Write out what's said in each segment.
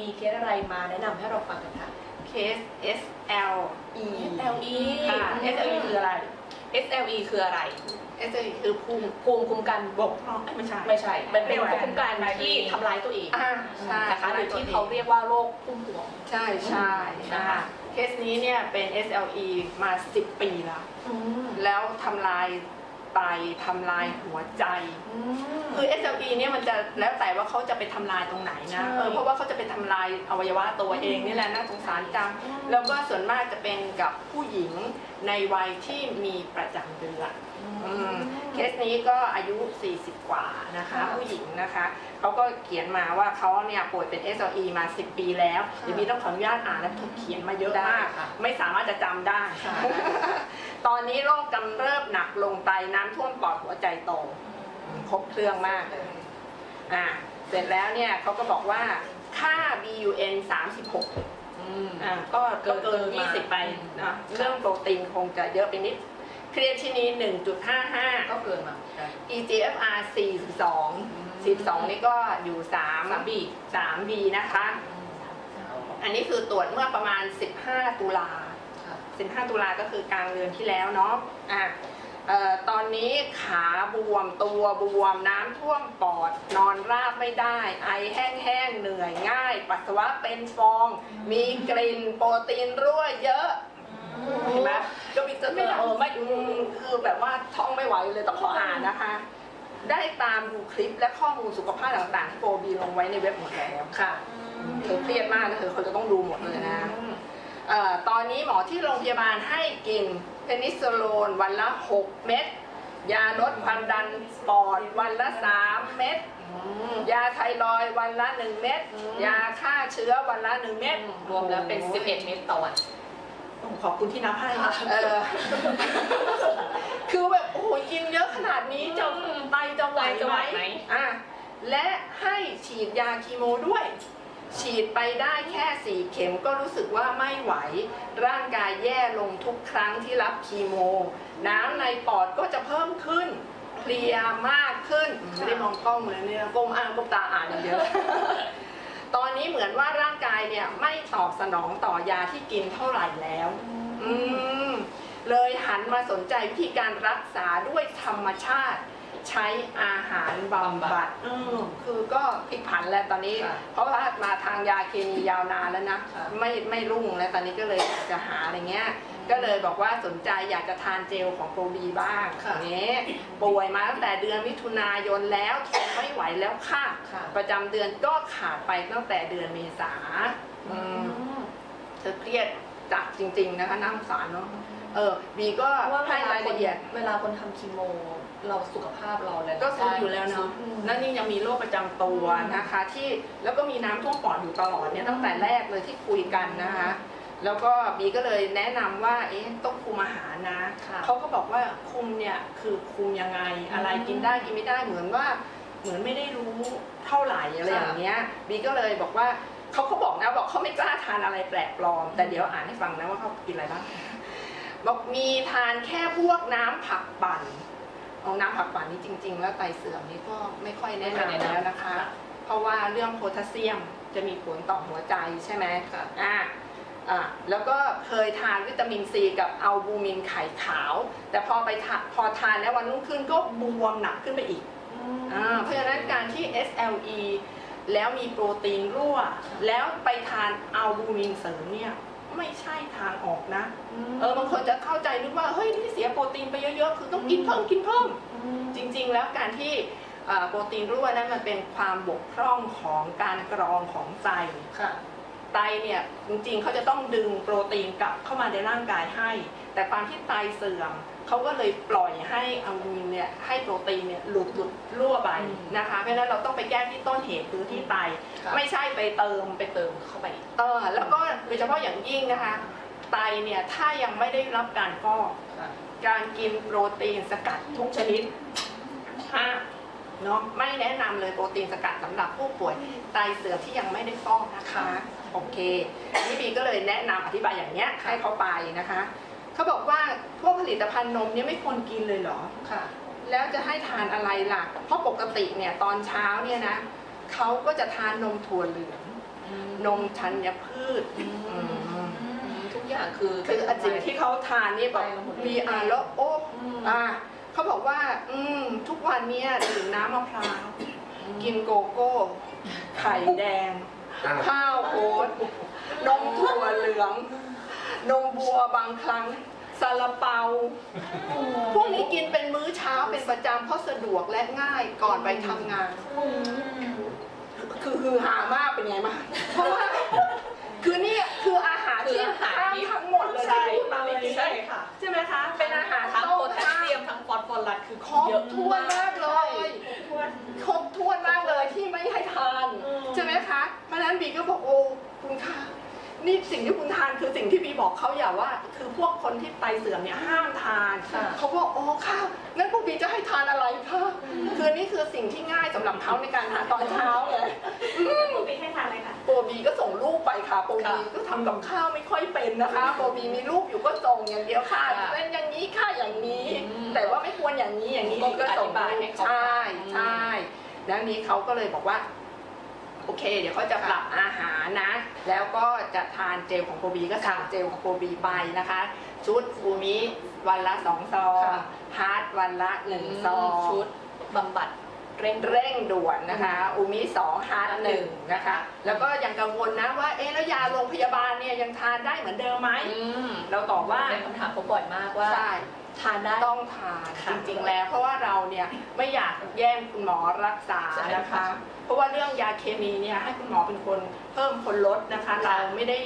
มีเคสอะไรมาแนะนำให้เราฟังกันคะเคส SLE SLE ค่ะ SLE คืออะไร SLE คืออะไร SLE คือภูมิภูมิคุ้มกันบกพร่องเอ้ยไม่ใช่ ไม่ใช่ มันเป็นไม่ภูไหวมิคุ้มกันที่ทำร้ายตัวเองอ่าใช่นะคะหรือที่เขาเรียกว่าโรคพุ่มพวงใช่ใช่นะคะเคสนี้เนี่ยเป็น SLE มา 10 ปีแล้วแล้วทำลาย ไตทำลายหัวใจ คือ SLE เนี่ยมันจะแล้วแต่ว่าเขาจะไปทำลายตรงไหนนะใช่ เออเพราะว่าเขาจะไปทำลายอวัยวะตัวเองนี่แหละน่าสงสารจังแล้วก็ส่วนมากจะเป็นกับผู้หญิงในวัยที่มีประจำเดือน อืมเคสนี้ก็อายุ 40 กว่านะคะผู้หญิงนะคะเขาก็เขียนมาว่าเขาเนี่ยป่วยเป็น SLE มา 10 ปีแล้วเดี๋ยวมีต้องขออนุญาตอ่านและถูกเขียนมาเยอะมาก ได้ค่ะไม่สามารถจะจำได้ ค่ะ ตอนนี้โรคกำเริบหนักลงไตน้ำท่วมปอดหัวใจโตครบเครื่องมากเลยอ่าเสร็จแล้วเนี่ยเขาก็บอกว่าค่า BUN 36อ่าก็เกิน เกินมา20 ไปนะเรื่องโปรตีนคงจะเยอะไปนิด ครีเอทินีน1.55 ก็เกินมาเหมือนกัน EGFR 42 42นี่ก็อยู่3 3B 3B นะคะ อันนี้คือตรวจเมื่อประมาณ 15 ตุลาค่ะ15 ตุลาก็คือกลางเดือนที่แล้วเนาะอะเอ่อตอนนี้ขาบวมตัวบวมน้ำท่วมปอด นอนราบไม่ได้ ไอแห้งๆเหนื่อยง่าย ปัสสาวะเป็นฟอง มีกลิ่นโปรตีนรั่วเยอะ เห็นไหมก็มีจะไม่ได้เออไม่อืมคือแบบว่าท้องไม่ไหวเลยต้องขออ่านนะคะ ได้ตามดูคลิปและข้อมูลสุขภาพต่างๆที่โปรบีลงไว้ในเว็บหมดแล้วค่ะ เธอเครียดมากนะเธอเขาจะต้องดูหมดเลยนะเอ่อตอนนี้หมอที่โรงพยาบาลให้กินเพนิซิลโลนวันละ 6 เม็ดยาลดความดันปอดวันละ 3 เม็ดยาไทรอยด์วันละ 1 เม็ดอืมยาฆ่าเชื้อวันละ 1 เม็ดรวมแล้วเป็น 11 เม็ดต่อวัน ขอบคุณที่นับให้ค่ะเออคือแบบโอ้โหกินเยอะขนาดนี้จะไตจะไหวไตจะไหวไหม อะและให้ฉีดยาคีโมด้วย ฉีดไปได้แค่สี่เข็มก็รู้สึกว่าไม่ไหว ร่างกายแย่ลงทุกครั้งที่รับคีโม น้ำในปอดก็จะเพิ่มขึ้นเพลียมากขึ้น ไม่ได้มองกล้องเหมือนเนี่ยก้มอ่างก้มตาอ่านอย่างเดียว ตอนนี้เหมือนว่าร่างกายเนี่ยไม่ตอบสนองต่อยาที่กินเท่าไหร่แล้ว อืมเลยหันมาสนใจวิธีการรักษาด้วยธรรมชาติ ใช้อาหารบำบัดอืมคือก็พลิกผันแล้วตอนนี้ ค่ะเพราะว่ามาทางยาเคมียาวนานแล้วนะ ค่ะ ไม่ไม่รุ่งแล้วตอนนี้ก็เลยอยากจะหาอะไรเงี้ย ก็เลยบอกว่าสนใจอยากจะทานเจลของโปรบีบ้างค่ะอย่างเงี้ยป่วยมาตั้งแต่เดือนมิถุนายนแล้วทนไม่ไหวแล้วค่ะ ค่ะประจำเดือนก็ขาดไปตั้งแต่เดือนเมษาอืมเธอเครียดจัดจริง ๆ นะคะน่าสงสารเนาะเออบีก็เพราะว่าเวให้ลารายคนละเอียด เวลาคนทำคีโม เราสุขภาพเราแล้วก็ซุดอยู่แล้วเนาะอืมแล้วนี่ยังมีโรคประจำตัวนะคะ ที่แล้วก็มีน้ำท่วมปอดอยู่ตลอดเนี่ยตั้งแต่แรกเลยที่คุยกันนะคะ แล้วก็บีก็เลยแนะนำว่าเอ๊ะต้องคุมอาหารนะค่ะเขาก็บอกว่าคุมเนี่ยคือคุมยังไงอะไรอืมกินได้กินไม่ได้เหมือนว่า เหมือนไม่ได้รู้เท่าไหร่อะไรค่ะอย่างเงี้ยบีก็เลยบอกว่าเขาเขาบอกนะบอกเขาไม่กล้าทานอะไรแปลกปลอม แต่เดี๋ยวอ่านให้ฟังนะว่าเขากินอะไรบ้าง บอกมีทานแค่พวกน้ำผักปั่นเอาน้ำผักปั่นนี่จริง ๆ แล้วไตเสื่อมนี่ก็ไม่ค่อยแนะไม่ค่อยแนะนำนำแล้วนะคะเพราะว่าเรื่องโพแทสเซียมจะมีผลต่อหัวใจใช่ไหม ค่ะ อ่า อ่าแล้วก็เคยทานวิตามินซีกับอัลบูมินไข่ขาว แต่พอไปทาพอทานแล้ววันรุ่งขึ้นก็บวมหนักขึ้นไปอีกอ่าเพราะฉะนั้นการที่ SLE แล้วมีโปรตีนรั่ว แล้วไปทานอัลบูมินเสริมเนี่ยไม่ใช่ทางออกนะ เออบางคนจะเข้าใจนึกว่าเฮ้ยนี่เสียโปรตีนไปเยอะๆ คือต้องกินเพิ่มกินเพิ่ม จริงๆ แล้วการที่เอ่อโปรตีนรั่วนั้นมันเป็นความบกพร่องของการกรองของไตค่ะ ไตเนี่ยจริงๆเขาจะต้องดึงโปรตีนกลับเข้ามาในร่างกายให้ แต่ความที่ไตเสื่อมเขาก็เลยปล่อยให้อะลูมินเนี่ยให้โปรตีนเนี่ยหลุดหลุดรั่วไปอืมนะคะ เพราะฉะนั้นเราต้องไปแก้ที่ต้นเหตุคือที่ไตค่ะไม่ใช่ไปเติมไปเติมเข้าไปอีกเออแล้วก็โดยเฉพาะอย่างยิ่งนะคะ ไตเนี่ยถ้ายังไม่ได้รับการฟอกค่ะการกินโปรตีนสกัดทุกชนิดห้ามเนาะไม่แนะนำเลยโปรตีนสกัดสำหรับผู้ป่วยไตเสื่อมที่ยังไม่ได้ฟอกนะคะ โอเคนี่บีก็เลยแนะนำอธิบายอย่างเนี้ยให้เขาไปนะคะเขาบอกว่าพวกผลิตภัณฑ์นมเนี่ยไม่ควรกินเลยเหรอ ค่ะ แล้วจะให้ทานอะไรล่ะ เพราะปกติเนี่ยตอนเช้าเนี่ยนะเขาก็จะทานนมถั่วเหลือง นมชัญพืชอืมอืมอืมทุกอย่างคือคืออันสิ่งที่เขาทานนี่แบบไปหมดเลยมีอ่านแล้วโอ้อืมอ่าเขาบอกว่า อืมทุกวันเนี้ยดื่มน้ำมะพร้าว กินโกโก้ ไข่แดงอะ ข้าวโอ๊ตนมถั่วเหลือง นมบัวบางครั้งซาลาเปา พวกนี้กินเป็นมื้อเช้าเป็นประจำเพราะสะดวกและง่ายก่อนไปทำงาน คือคือหามากเป็นไงมาเพราะว่าคือนี่คืออาหารที่ห้ามทั้งหมดเลยใช่ที่พูดมาเมื่อกี้ใช่ค่ะ ใช่ไหมคะ เป็นอาหารทั้งโพแทสเซียมทั้งฟอสฟอรัสคือครบเยอะถ้วนมากเลย ทวน ครบถ้วนมากเลยที่ไม่ให้ทาน อืม ใช่ไหมคะเพราะฉะนั้นบีก็บอกโอ้คุณคะนี่สิ่งที่คุณทานคือสิ่งที่บีบอกเขาอย่าว่า คือพวกคนที่ไตเสื่อมเนี่ยห้ามทานค่ะเขาบอกโอ้ค่ะงั้นพวกบีจะให้ทานอะไรคะคือนี่คือสิ่งที่ง่ายสำหรับเขาในการทานตอนเช้าเลยปกติให้ทานอะไรคะโปรบีก็ส่งลูกไปค่ะโปรบีก็ทำกับข้าวไม่ค่อยเป็นนะคะโปรบีมีลูกอยู่ก็ส่งอย่างเดียวค่ะค่ะเป็นอย่างนี้ค่ะอย่างนี้อืมแต่ว่าไม่ควรอย่างนี้อย่างนี้ก็บีก็ส่งอธิบายให้เขาใช่ฟังใช่แล้วนี้เขาก็เลยบอกว่า โอเค เดี๋ยวเขาจะปรับอาหารนะ แล้วก็จะทานเจลของโปรบีก็สั่งเจลของโปรบีไปนะคะ ชุดอูมิวันละสองซองค่ะฮาร์ดวันละหนึ่งซอง ชุดบำบัดเร่งเร่งด่วนนะคะอูมิสองฮาร์ดหนึ่งนะคะ แล้วก็ยังกังวลนะว่าเอ๊ะแล้วยาโรงพยาบาลเนี่ยยังทานได้เหมือนเดิมไหมอืมเราตอบว่าเป็นคำถามเขาบ่อยมากว่า ใช่ ทานได้ ต้องทานค่ะจริงๆแล้ว เพราะว่าเราเนี่ยไม่อยากแย่งคุณหมอรักษาใช่นะคะค่ะเพราะว่าเรื่องยาเคมีเนี่ยให้คุณหมอเป็นคนเพิ่มคนลดนะคะค่ะเราไม่ได้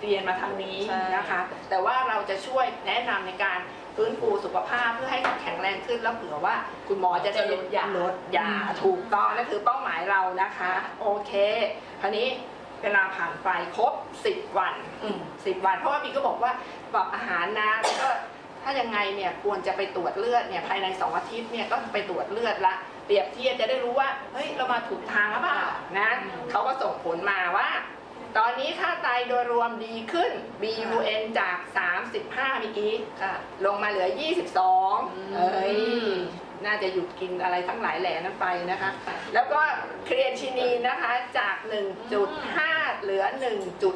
เรียนมาทางนี้ใช่นะคะ แต่ว่าเราจะช่วยแนะนำในการฟื้นฟูสุขภาพเพื่อให้เขาแข็งแรงขึ้นแล้วเผื่อว่า คุณหมอจะได้จะลดยาลดยาถูกต้องนั่นคือเป้าหมายเรานะคะ โอเคคราวนี้เวลาผ่านไปครบ 10 วัน อืม สิบวันเพราะว่าบีก็บอกว่าปรับอาหารนะแล้วก็ ถ้ายังไงเนี่ยควรจะไปตรวจเลือดเนี่ยภายในสองอาทิตย์เนี่ยก็ไปตรวจเลือดละเปรียบเทียบจะได้รู้ว่าเฮ้ยเรามาถูกทางหรือเปล่านะอืมเขาก็ส่งผลมาว่า ตอนนี้ค่าไตโดยรวมดีขึ้น BUN จาก 35เมื่อกี้ค่ะลงมาเหลืออืม22 เอ้ยน่าจะหยุดกินอะไรทั้งหลายแหล่นั้นไปนะคะ แล้วก็เครียทินีนนะคะจาก 1.5 เหลือ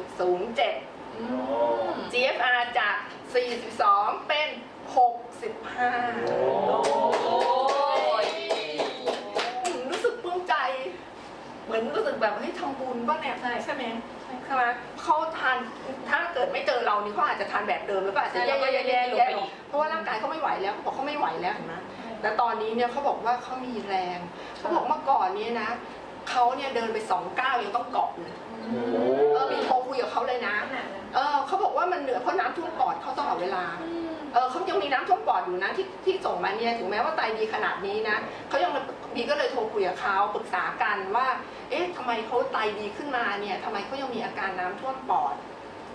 1.07อืม GFR จาก42 เป็น 65โอ้ยรู้สึกปลื้มใจ เหมือนรู้สึกแบบเฮ้ยทำบุญบ้างเนี่ยใช่ใช่ไหมใช่ไหมเขาทานถ้าเกิดไม่เจอเรานี่เขาอาจจะทานแบบเดิมแล้วก็อาจจะใช่แย่แล้วก็แย่แย่แย่ลงแย่ไปลอีงกเพราะว่าร่างกายเขาไม่ไหวแล้วเขาบอกเขาไม่ไหวแล้วเห็นไหมแล้วตอนนี้เนี่ยเขาบอกว่าเขามีแรงเขาบอกเมื่อก่อนเนี้นะเขาเนี่ยเดินไปสองก้าวยังต้องเกาะเลย โอ้ อดเขาตลอดเวลา เออเขายังมีน้ำท่วมปอดอยู่นะที่ที่ส่งมาเนี่ยถึงแม้ว่าไตดีขนาดนี้นะเขายังบีก็เลยโทรคุยกับเขาปรึกษากันว่า เอ๊ะทำไมเขาไตดีขึ้นมาเนี่ยทำไมเขายังมีอาการน้ำท่วมปอด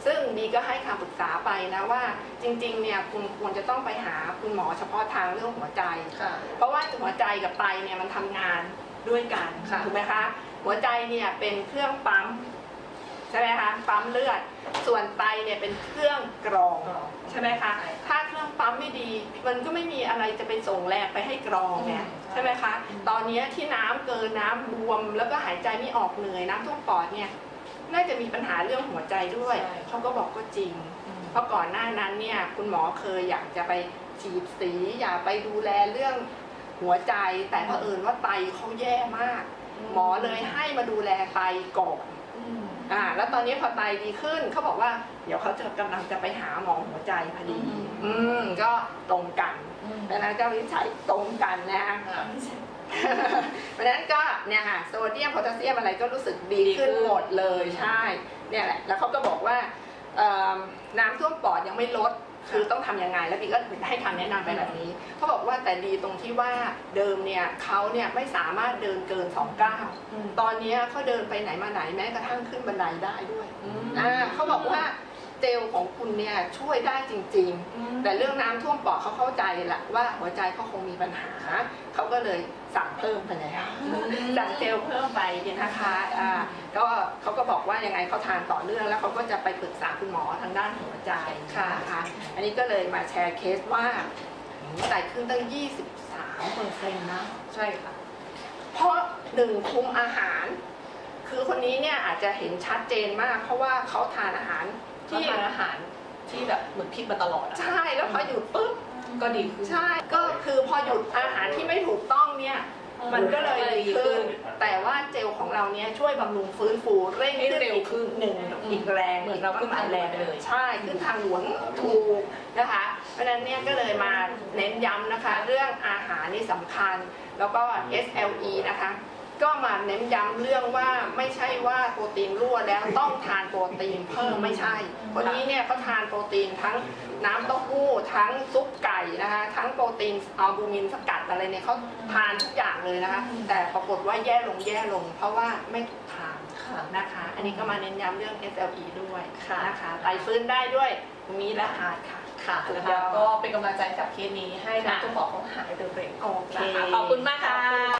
ซึ่งบีก็ให้คำปรึกษาไปนะว่า จริงๆเนี่ยคุณควรจะต้องไปหาคุณหมอเฉพาะทางเรื่องหัวใจค่ะเพราะว่าหัวใจกับไตเนี่ยมันทำงานด้วยกันค่ะถูกไหมคะหัวใจเนี่ยเป็นเครื่องปั๊ม ใช่ไหมคะปั๊มเลือด ส่วนไตเนี่ยเป็นเครื่องกรองใช่ไหมคะใช่ถ้าเครื่องปั๊มไม่ดี มันก็ไม่มีอะไรจะไปส่งแรงไปให้กรองไงอืมใช่ไหมคะ ตอนนี้ที่น้ำเกินน้ำบวม แล้วก็หายใจไม่ออกเหนื่อยน้ำท่วมปอดเนี่ยน่าจะมีปัญหาเรื่องหัวใจด้วยใช่เขาก็บอกก็จริง เพราะก่อนหน้านั้นเนี่ยคุณหมอเคยอยากจะไปฉีดสีอยากไปดูแลเรื่องหัวใจแต่เผอิญว่าไตเขาแย่มาก หมอเลยให้มาดูแลไตก่อน อืมอ่าแล้วตอนนี้พอไตดีขึ้นเขาบอกว่าเดี๋ยวเขาจะกำลังจะไปหาหมอหัวใจพอดี อืมอืมก็ตรงกันอืมดังนั้นก็วิจัยตรงกันนะค่ะเพราะฉะนั้นก็เนี่ยค่ะโซเดียมโพแทสเซียมอะไรก็รู้สึกดีดีขึ้ขึ้นนหมดเลยใช่เนี่ยแหละแล้วเขาก็บอกว่าเอิ่มน้ำท่วมปอดยังไม่ลด คือต้องทำยังไงแล้วพี่ก็ให้คำแนะนำไปแบบนี้เขาบอกว่าแต่ดีตรงที่ว่าเดิมเนี่ยเขาเนี่ยไม่สามารถเดินเกินสองก้าวอืมตอนนี้เขาเดินไปไหนมาไหนแม้กระทั่งขึ้นบันไดได้ด้วยอืมอ่าเขาบอกว่าเจลของคุณเนี่ยช่วยได้จริงอืมๆแต่เรื่องน้ำท่วมปอดเขาเข้าใจแหละว่าหัวใจเขาคงมีปัญหาเขาก็เลย สั่งเพิ่มไปแล้วสั่งเจลเพิ่มไปเนี่ยนะคะอ่าก็เขาก็บอกว่ายังไงเขาทานต่อเนื่องแล้วเขาก็จะไปปรึกษาคุณหมอทางด้านหัวใจค่ะนะคะอันนี้ก็เลยมาแชร์เคสว่าไตขึ้นตั้ง 23เปอร์เซ็นต์นะใช่ค่ะ เพราะหนึ่งคุมอาหาร คือคนนี้เนี่ยอาจจะเห็นชัดเจนมาก เพราะว่าเขาทานอาหารที่ที่ทานอาหารที่แบบเหมือนพิษมาตลอดอะ ใช่แล้วพอหยุดปุ๊บ ก็ดีขึ้น ใช่ ก็คือพอหยุดอาหารที่ไม่ถูกต้องเนี่ย มันก็เลยดีขึ้น แต่ว่าเจลของเราเนี่ยช่วยบำรุงฟื้นฟูเร่งให้ขึ้นเร็วอีกขึ้นหนึ่งอีกแรงเหมือนเราขึ้นทางด่วนเลย ใช่ ขึ้นทางหลวงถูกนะคะ เพราะฉะนั้นเนี่ยก็เลยมาเน้นย้ำนะคะ เรื่องอาหารนี่สำคัญ แล้วก็ SLE นะคะ ก็มาเน้นย้ำเรื่องว่าไม่ใช่ว่าโปรตีนรั่วแล้วต้องทานโปรตีนเพิ่มไม่ใช่ คนนี้เนี่ยเขาทานโปรตีนทั้งน้ำเต้าหู้ทั้งซุปไก่นะคะทั้งโปรตีนอัลบูมินสกัดอะไรเนี่ยเขาทานทุกอย่างเลยนะคะ แต่ปรากฏว่าแย่ลงแย่ลง เพราะว่าไม่ถูกทานค่ะนะคะ อันนี้ก็มาเน้นย้ำเรื่อง SLE ด้วยค่ะนะคะไตฟื้นได้ด้วยมีและหาดค่ะค่ะสุดนะยคะอดก็เป็นกำลังใจกับเคสนี้ให้นะค่ะตัวบอกเขาหายเร็วๆโอเคนะคะขอบคุณมากค่ะ